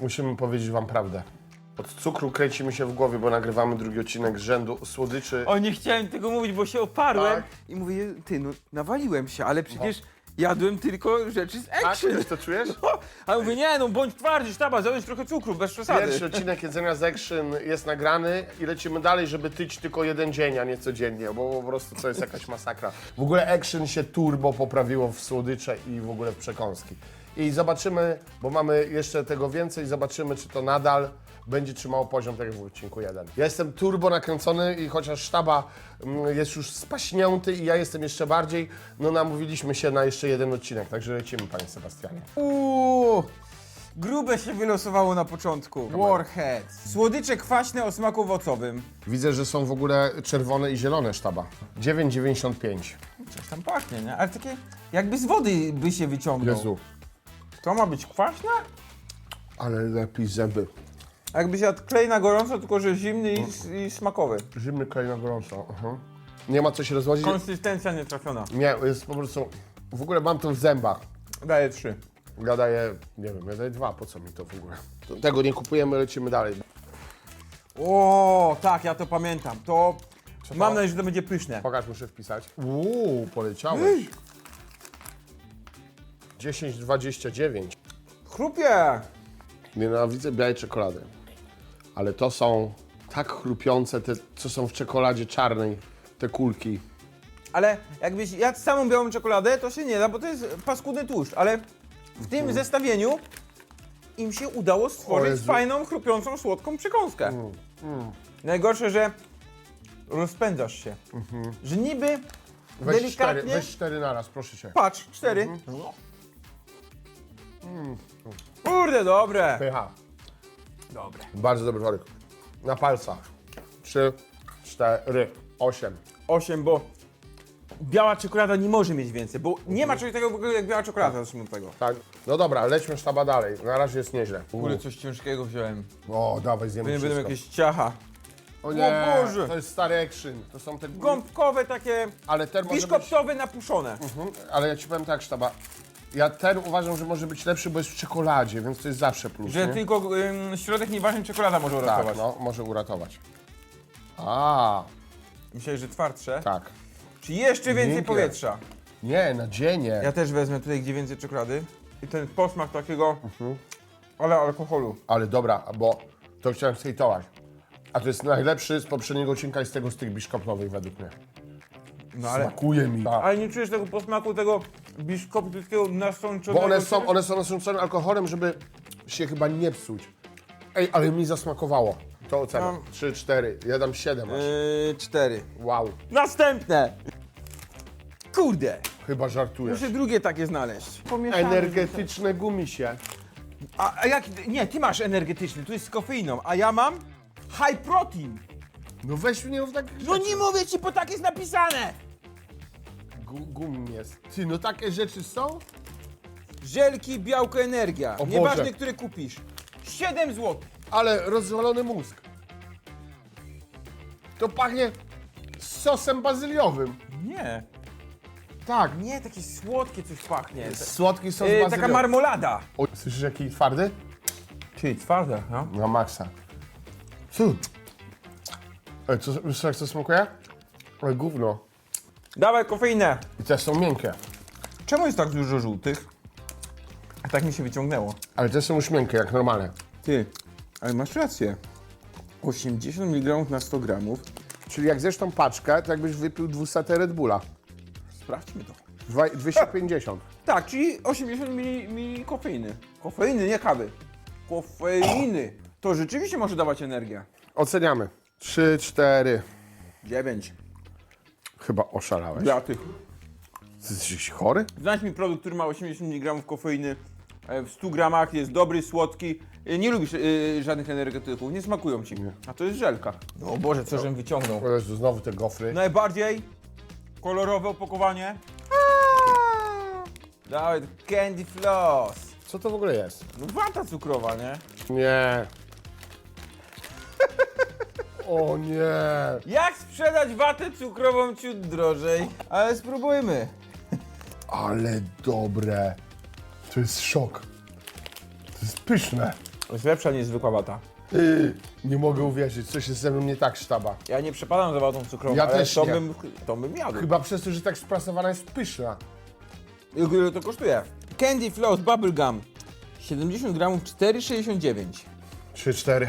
musimy powiedzieć wam prawdę. Od cukru kręcimy się w głowie, bo nagrywamy drugi odcinek z rzędu słodyczy. O, nie chciałem tego mówić, bo się oparłem Tak. i mówię, ty, no nawaliłem się, ale przecież jadłem tylko rzeczy z Tak, action. to czujesz? A mówię, nie no, bądź twardy, sztaba, załóż trochę cukru, bez przesady. Pierwszy odcinek jedzenia z Action jest nagrany i lecimy dalej, żeby tyć tylko jeden dzień, a nie codziennie, bo po prostu to jest jakaś masakra. W ogóle Action się turbo poprawiło w słodycze i w ogóle w przekąski. I zobaczymy, bo mamy jeszcze tego więcej, zobaczymy, czy to nadal będzie trzymało poziom tak jak w odcinku 1. Ja jestem turbo nakręcony i chociaż sztaba mm, jest już spaśnięty i ja jestem jeszcze bardziej, no namówiliśmy się na jeszcze jeden odcinek, także lecimy, panie Sebastianie. Uuu, grube się wylosowało na początku. Warhead. Słodycze kwaśne o smaku owocowym. Widzę, że są w ogóle czerwone i zielone sztaba. 9,95. Coś tam pachnie, nie? Ale takie jakby z wody by się wyciągnął. Jezu, To ma być kwaśne? ale lepiej zęby. Jakby się jadł klej na gorąco, tylko że zimny i, i smakowy. Zimny klej na gorąco. aha. Nie ma co się rozwodzić. Konsystencja nietrafiona. Nie, jest po prostu... W ogóle mam to w zębach. Daję trzy. Ja daję, nie wiem, ja daję dwa, po co mi to w ogóle? To- Tego nie kupujemy, lecimy dalej. O, tak, ja to pamiętam. To to? mam nadzieję, że to będzie pyszne. Pokaż, muszę wpisać. Uuu, poleciałeś. 10,29. Chrupie! Nienawidzę białej czekolady. Ale to są tak chrupiące, te, co są w czekoladzie czarnej, te kulki. Ale jakbyś jadł samą białą czekoladę, to się nie da, bo to jest paskudny tłuszcz. Ale w tym zestawieniu im się udało O stworzyć Jezu. fajną, chrupiącą, słodką przekąskę. Najgorsze, że rozpędzasz się. Że niby Weź cztery, delikatnie... weź cztery naraz, proszę cię. Patrz, cztery. Kurde, dobre. Pycha. Dobre. Bardzo dobry worek. Na palcach. Trzy, cztery, osiem. Osiem, bo biała czekolada nie może mieć więcej, bo nie ma czegoś takiego w ogóle jak biała czekolada, zacznijmy od tego. Tak. No dobra, lećmy sztaba dalej. Na razie jest nieźle. Kurde, coś ciężkiego wziąłem. O, dawaj, zjemy Nie będą wszystko. jakieś ciacha. O nie, O Boże. to jest stary action. To są te... Gąbkowe takie, Ale ten może być... biszkoptowe napuszone. Mhm, Ale ja ci powiem tak, sztaba. Ja ten uważam, że może być lepszy, bo jest w czekoladzie, więc to jest zawsze plus, Że nie? tylko ym, środek nieważny czekolada może Tak, uratować. no, może uratować. A, Myślę, że twardsze. tak. Czy jeszcze więcej Miękkie. powietrza? Nie, na dzienie. Ja też wezmę tutaj gdzie więcej czekolady. I ten posmak takiego, Mhm. ale alkoholu. Ale dobra, bo to chciałem skejtować. A to jest najlepszy z poprzedniego odcinka i z tego z tych biszkoptowych według mnie. No ale, Smakuje mi. Tak. ale nie czujesz tego posmaku, tego biszkoptowskiego nasączonego? Bo one są, one są nasączone alkoholem, żeby się chyba nie psuć. Ej, ale mi zasmakowało. To ocena. Mam- 3, 4, ja dam 7 aż. Yy, cztery. Wow, Następne! Kurde! chyba żartujesz. Muszę drugie takie znaleźć. Pomieszane. Energetyczne gumisie. A, a jak, nie, ty masz energetyczny, tu jest z kofeiną, a ja mam high protein. No weź mnie w takich No nie mówię ci, bo tak jest napisane! Gu- Gum jest. Ty, no takie rzeczy są? Żelki, białko, energia. O Nieważne, Boże. który kupisz. 7 zł. Ale rozwalony mózg. To pachnie sosem bazyliowym. Nie. Tak. Nie, takie słodkie coś pachnie. Słodki sos Yy, bazyliowy. taka marmolada. O, słyszysz jaki twardy? Czyli twarde, no. Na maksa. Ty. Ej, co, wiesz jak to smakuje? Ale gówno. Dawaj kofeinę. I te są miękkie. Czemu jest tak dużo żółtych? A tak mi się wyciągnęło. Ale te są już miękkie, jak normalne. Ty, ale masz rację. 80 mg na 100 gramów. Czyli jak zjesz tą paczkę, to jakbyś wypił 200 Red Bulla. Sprawdźmy to. Dwa- 250. Tak, czyli 80 mili, mili kofeiny. Kofeiny, nie kawy. Kofeiny. To rzeczywiście może dawać energię. Oceniamy. 3, 4. 9. Chyba oszalałeś. Dla tych. Ty jesteś chory? Znajdź mi produkt, który ma 80 mg kofeiny e, w 100 gramach, jest dobry, słodki. E, Nie lubisz e, żadnych energetyków, nie smakują ci. A to jest żelka. O Boże, co żem wyciągnął. O Jezu, znowu te gofry. Najbardziej kolorowe opakowanie. Dawaj, candy floss. Co to w ogóle jest? No wata cukrowa, nie? Nie. O nie. Jak sprzedać watę cukrową ciut drożej? Ale spróbujmy. Ale dobre. To jest szok. To jest pyszne. Jest lepsza niż zwykła wata. Nie mogę uwierzyć, coś jest ze mną nie tak, sztaba. Ja nie przepadam za watą cukrową, Ja ale też to nie. bym, to bym jadł. Chyba przez to, że tak sprasowana jest pyszna. Ile to kosztuje? Candy Floss Bubble Gum. 70 gramów 4,69. 3-4.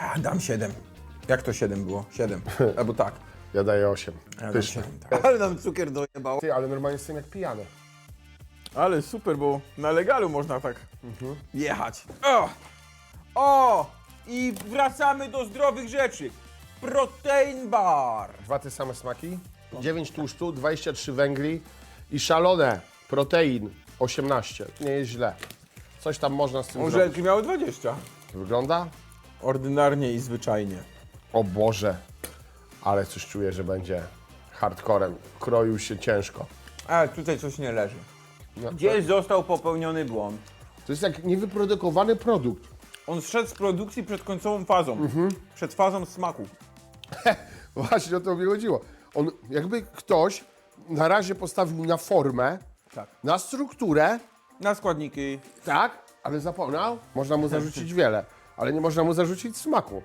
A, dam 7. Jak to 7 było? 7. Albo tak. Ja daję 8. Ja dam Pyszne. 7, tak. Ale nam cukier dojebał. Ty, ale normalnie jestem jak pijany. Ale super, bo na legalu można tak jechać. O! o! I wracamy do zdrowych rzeczy. Protein bar. Dwa te same smaki, 9 tłuszczu, 23 węgli i szalone protein 18. Nie jest źle. Coś tam można z tym zrobić. Żelki miały 20. Wygląda? Ordynarnie i zwyczajnie. O Boże, ale coś czuję, że będzie hardcorem. Kroił się ciężko. Ale tutaj coś nie leży. No, Gdzieś został popełniony błąd. To jest jak niewyprodukowany produkt. On zszedł z produkcji przed końcową fazą. Przed fazą smaku. Właśnie o to mi chodziło. On, jakby ktoś na razie postawił na formę, Tak. na strukturę, Na składniki. tak, ale zapomniał. Można mu zarzucić wiele, ale nie można mu zarzucić smaku.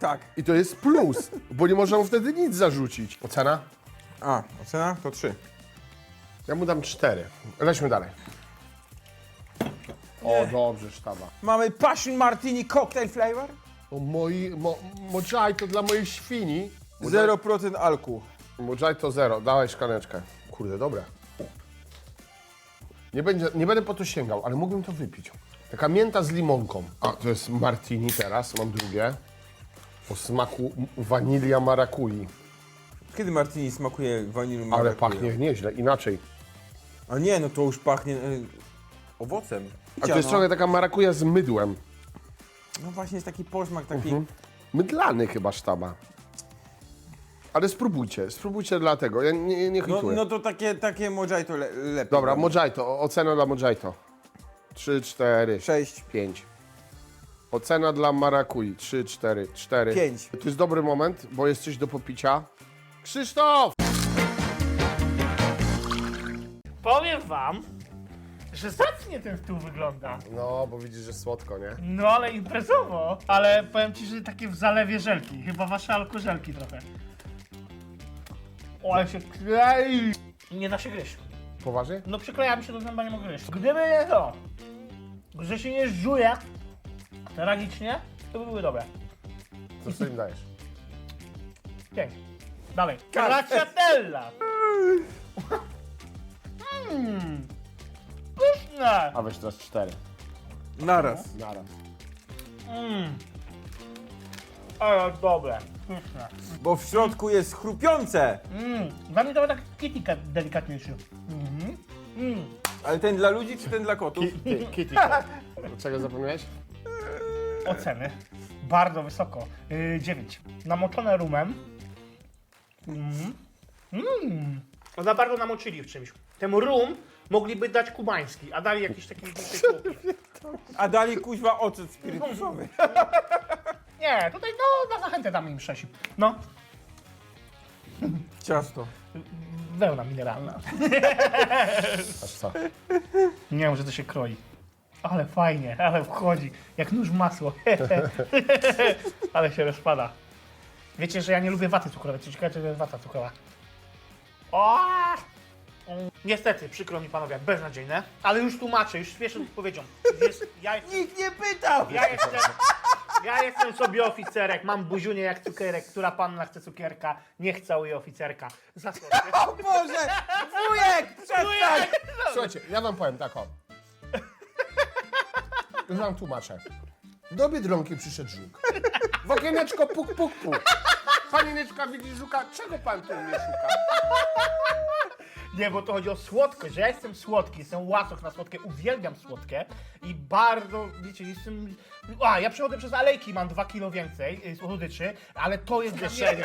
Tak. I to jest plus, bo nie można mu wtedy nic zarzucić. Ocena? A, ocena to 3. Ja mu dam cztery. Lećmy dalej. O, dobrze, sztaba. Mamy Passion Martini Cocktail Flavor. O, moi, mo, mojaj to dla mojej świni. 0% alku. Mojaj to zero. Dawaj szklaneczkę. Kurde, dobre. Nie, będzie, nie będę po to sięgał, ale mógłbym to wypić. Taka mięta z limonką. A, to jest martini teraz, mam drugie. O smaku wanilia marakui. Kiedy Martini smakuje wanilią Ale pachnie nieźle, inaczej. A nie, no to już pachnie y, owocem. A to jest no. trochę taka marakuja z mydłem. No właśnie jest taki posmak, taki... Mhm. Mydlany chyba sztaba. Ale spróbujcie, spróbujcie dlatego. Ja nie, nie No, no to takie, takie mojito le, lepiej. Dobra, mojito, ocena dla mojito. 3, 4, 6. 5. Ocena dla marakui. 3, 4, 4. Pięć. To jest dobry moment, bo jest coś do popicia. Krzysztof! Powiem wam, że zacnie ten stół wygląda. No, bo widzisz, że słodko, nie? No ale imprezowo. Ale powiem ci, że takie w zalewie żelki. Chyba wasze alkożelki trochę. O, ale się klei. Nie da się gryźć. Poważnie? No przykleja mi się do zęba, nie mogę gryźć. Gdyby nie to, że się nie żuje tragicznie, to by były dobre. Co sobie im dajesz? Pięknie. Dalej. Stracciatella. Mmm. Pyszne. A weź teraz 4. Naraz. Naraz. Mmm. Ale dobre. Pyszne. Bo w środku jest chrupiące. Mmm. Dla mnie to tak kitty cat delikatniejszy. Mhm. Mmm. Ale ten dla ludzi czy ten dla kotów? Ty, Kitty. Czego zapomniałeś? Oceny. Bardzo wysoko. Yy, 9. Namoczone rumem. Mmm. Mmm. Za bardzo namoczyli w czymś. Ten rum mogliby dać kubański, a dali jakiś taki. A dali kuźwa ocet spirytusowy. Nie, tutaj no na zachętę damy im sześć. No, Ciasto. Wełna mineralna. Aż co? Nie wiem, że to się kroi. Ale fajnie, ale wchodzi. Jak nóż w masło. ale się rozpada. Wiecie, że ja nie lubię waty cukrowej. Co ciekawe, to jest wata cukrowa. O! Niestety, przykro mi panowie, beznadziejne. Ale już tłumaczę, już śpieszę z odpowiedzią. Jest, ja, jestem, Nikt nie pytał! ja, jestem, ja jestem sobie oficerek, mam buziunię jak cukierek. Która panna chce cukierka, nie jej oficerka. Zaskoczę. O Boże! Wujek! Przestań! Słuchajcie, ja wam powiem tak o. Już wam tłumaczę. Do Biedronki przyszedł żuk. W okieneczko puk, puk, puk. Panieneczka widzi żuka, czego pan tu mnie szuka? Nie, bo to chodzi o słodkość, że ja jestem słodki, jestem łasoch na słodkie, uwielbiam słodkie i bardzo, wiecie, jestem... A, ja przechodzę przez alejki, mam dwa kilo więcej y, słodyczy, ale to jest dla mnie...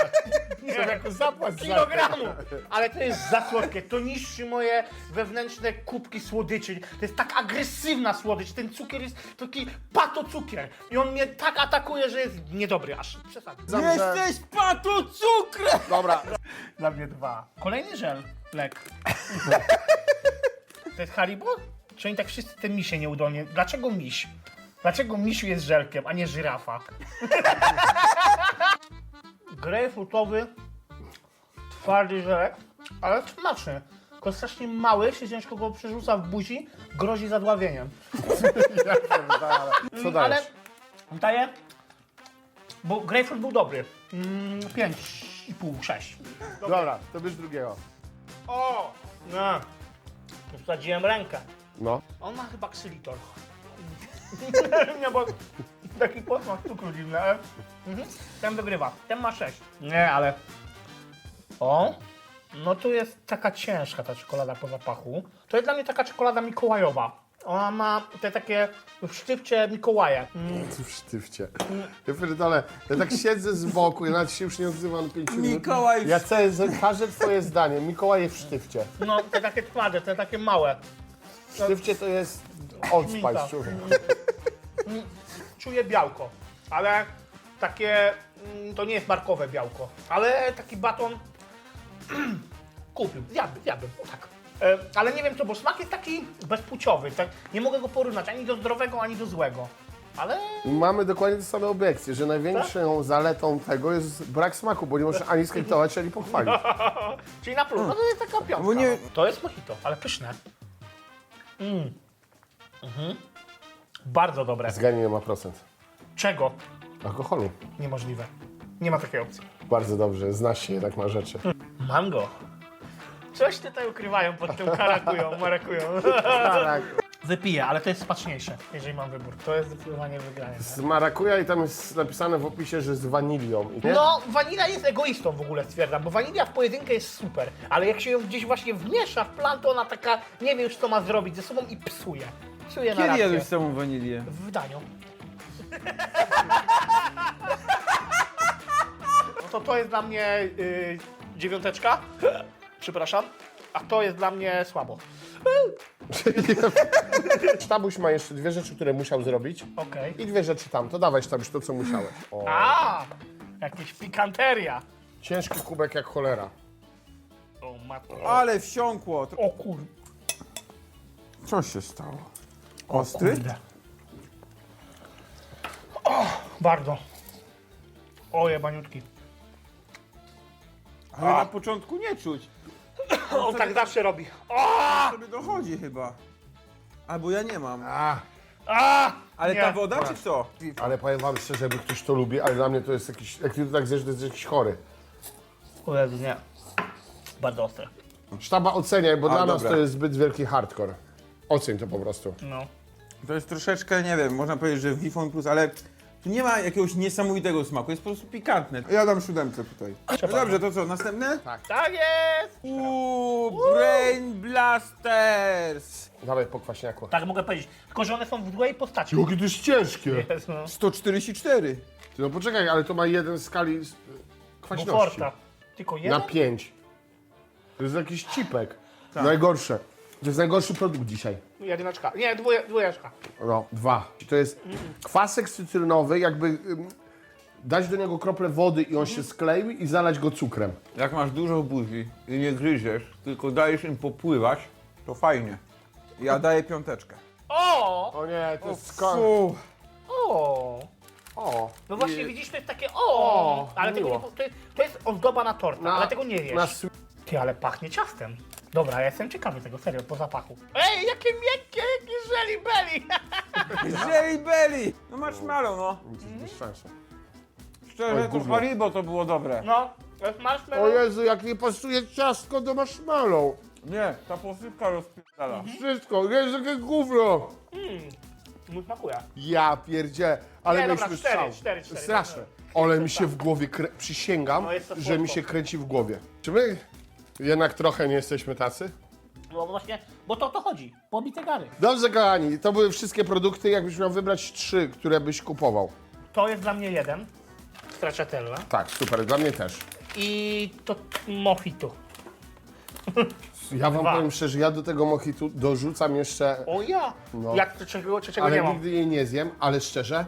Nie, jako zapłat za kilogramu! Ale to jest za słodkie, to niszczy moje wewnętrzne kubki słodyczy. To jest tak agresywna słodycz, ten cukier jest taki patocukier i on mnie tak atakuje, że jest niedobry aż. Przesadnie. Jesteś patu cukrem! Dobra, Dla mnie dwa. Kolejny żel, lek. To jest Haribo? czy oni tak wszyscy te misie nieudolnie. Dlaczego miś? Dlaczego misiu jest żelkiem, a nie żyrafa? Grejpfrutowy, twardy żelek, ale smaczny. Tylko strasznie mały, się ciężko go przerzuca w buzi, grozi zadławieniem. Co Ale dajesz? daję, bo grejpfrut był dobry. Mm, 5,5, 6. Dobra, to bierz drugiego. O! No. Wsadziłem rękę. No. On ma chyba ksylitor. nie, bo taki posmak cukru dziwny, ale... Mhm. Ten wygrywa. Ten ma 6. Nie, ale... O! No tu jest taka ciężka ta czekolada po zapachu. To jest dla mnie taka czekolada mikołajowa. Ona ma te takie w sztywcie Mikołaje. Mm. W sztywcie. Ja pierdolę, ja tak siedzę z boku, ja nawet się już nie odzywam na 5 minut. Mikołaj w Ja chcę, każde twoje zdanie, Mikołaj w sztywcie. No, te takie twarde, te takie małe. W sztywcie to jest Old Szminka. Spice, człowiek. Czuję białko, ale takie, mm, to nie jest markowe białko, ale taki baton kupił, zjadłbym, zjadłbym, o tak. E, Ale nie wiem co, bo smak jest taki bezpłciowy, tak, nie mogę go porównać ani do zdrowego, ani do złego. Ale Mamy dokładnie te same obiekcje, że największą zaletą tego jest brak smaku, bo nie możesz ani skryptować, ani pochwalić. Czyli na plus, no to jest taka piątka. Bo nie- no. To jest mojito, ale pyszne. Mm. Mhm. Bardzo dobre. Zgadnie nie ma procent. Czego? Alkoholu. Niemożliwe. Nie ma takiej opcji. Bardzo dobrze, znasz się jednak na rzeczy. Mango. Coś tutaj ukrywają pod tym karakują, marakują. Tak. Wypiję, ale to jest smaczniejsze, jeżeli mam wybór. To jest zdecydowanie wygranie. Z marakuja i tam jest napisane w opisie, że z wanilią. Nie? No, wanilia jest egoistą w ogóle, stwierdzam, bo wanilia w pojedynkę jest super, ale jak się ją gdzieś właśnie wmiesza w plan, to ona taka nie wie już co ma zrobić ze sobą i psuje. Psuje Kiedy narrację. jadłeś samą wanilię? W wydaniu. No to to jest dla mnie y, dziewiąteczka. Przepraszam. A to jest dla mnie słabo. Sztabuś ma jeszcze dwie rzeczy, które musiał zrobić. Okej. I dwie rzeczy tam. To dawaj sztabuś to, co musiałeś. O. A, jakieś pikanteria. Ciężki kubek jak cholera. O matko. Ale wsiąkło. Tro- O kur... Co się stało? Ostry? Bardzo. O, jebaniutki. Ale na początku nie czuć. On tak zawsze robi. Sobie dochodzi chyba. Albo ja nie mam. A, A! Ale nie. ta woda czy co? ale powiem wam szczerze, jakby ktoś to lubi, ale dla mnie to jest jakiś, jak ty to tak zjesz, to jest jakiś chory. O Jezu, nie. Bardzo ostre. Sztaba oceniaj, bo A, dla nas dobra. to jest zbyt wielki hardcore. Oceń to po prostu. No. To jest troszeczkę, nie wiem, można powiedzieć, że Wifon Plus, ale tu nie ma jakiegoś niesamowitego smaku, jest po prostu pikantne. Ja dam siódemkę tutaj. No dobrze, to co, następne? Tak jest! Uuu, Brain Blasters! Dawaj po kwaśniaku. Tak mogę powiedzieć. Tylko, że one są w złej postaci. Jakie to jest ciężkie. Jest, no. 144. Ty, No poczekaj, ale to ma jeden w skali z- kwaśności. Buforta. Tylko jeden? Na pięć. To jest jakiś cipek. Najgorsze. To jest najgorszy produkt dzisiaj. Jedyneczka. Nie, dwóje, dwójeczka. No, dwa. To jest kwasek cytrynowy, jakby ym, dać do niego kroplę wody i on się skleił i zalać go cukrem. Jak masz dużo buzi i nie gryziesz, tylko dajesz im popływać, to fajnie. Ja daję piąteczkę. O! O nie, to jest skąd? Fu. O! O. No właśnie widzisz, to jest takie o! O, ale tego nie, po- to, jest, to jest ozdoba na torta, ale tego nie wiesz. Ty, ale pachnie ciastem. Dobra, ja jestem ciekawy tego, serio, po zapachu. Ej, jakie miękkie, jakie jelly belly! Jelly Belly! No marshmallow, no. Bez sensu. Szczerze, Oj, to gówno. Haribo to było dobre. No, to jest O marshmallow. Jezu, jak nie pasuje ciastko do marshmallow. Nie, ta posypka rozpierdala. Wszystko, Jezu, jakie gówno. Mu smakuje. Ja pierdzie, ale Nie, dobra, mieliśmy cztery, strzał. cztery, cztery. Straszne. Ale mi się w głowie, krę... przysięgam, No, jest to że mi słodko. się kręci w głowie. Czy my jednak trochę nie jesteśmy tacy? No właśnie, bo to o to chodzi. Pobite gary. Dobrze, kochani, to były wszystkie produkty. Jakbyś miał wybrać trzy, które byś kupował. To jest dla mnie jeden. Stracciatella. Tak, super, dla mnie też. I to mojito. Ja wam Dwa. powiem szczerze, ja do tego mochitu dorzucam jeszcze, O ja! No. Jak to czego, czy czego nie ale mam? nigdy jej nie zjem, ale szczerze,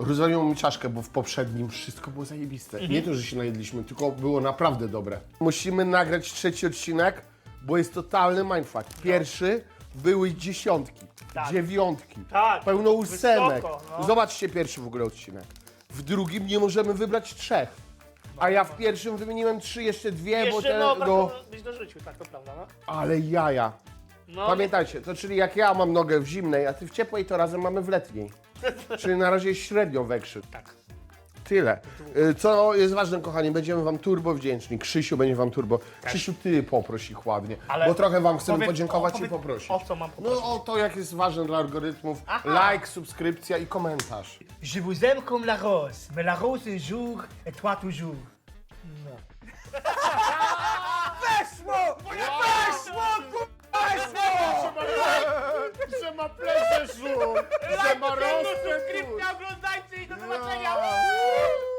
rozwaliło mi czaszkę, bo w poprzednim wszystko było zajebiste. Mhm. Nie to, że się najedliśmy, tylko było naprawdę dobre. Musimy nagrać trzeci odcinek, bo jest totalny mindfuck. Pierwszy były dziesiątki, Tak. dziewiątki, Tak, pełno ósemek. wysoko, no. Zobaczcie pierwszy w ogóle odcinek. W drugim nie możemy wybrać trzech. A ja w pierwszym wymieniłem trzy, jeszcze dwie, bo Jeszcze te, no, no, no, byś dorzucił, tak to prawda, no. ale jaja. no Pamiętajcie, to czyli jak ja mam nogę w zimnej, a ty w ciepłej, to razem mamy w letniej. Czyli na razie jest średnio we krzyk. Tak. Tyle. Y, Co jest ważne, kochani, będziemy wam turbo wdzięczni. Krzysiu będzie wam turbo. Krzysiu, ty poproś ich ładnie. Ale bo trochę wam chcemy powiedz- podziękować o, i powiedz, poprosić. o co mam poprosić? No o to, jak jest ważne dla algorytmów. Aha. Like, subskrypcja i komentarz. Je vous aime comme la rose, mais la rose un jour et toi toujours. No. Weszło! Weszło! Weszło! że ma plecze żółt, że ma Ciemno rozkręt. subskrypcja, oglądajcie i do no. zobaczenia! Ja.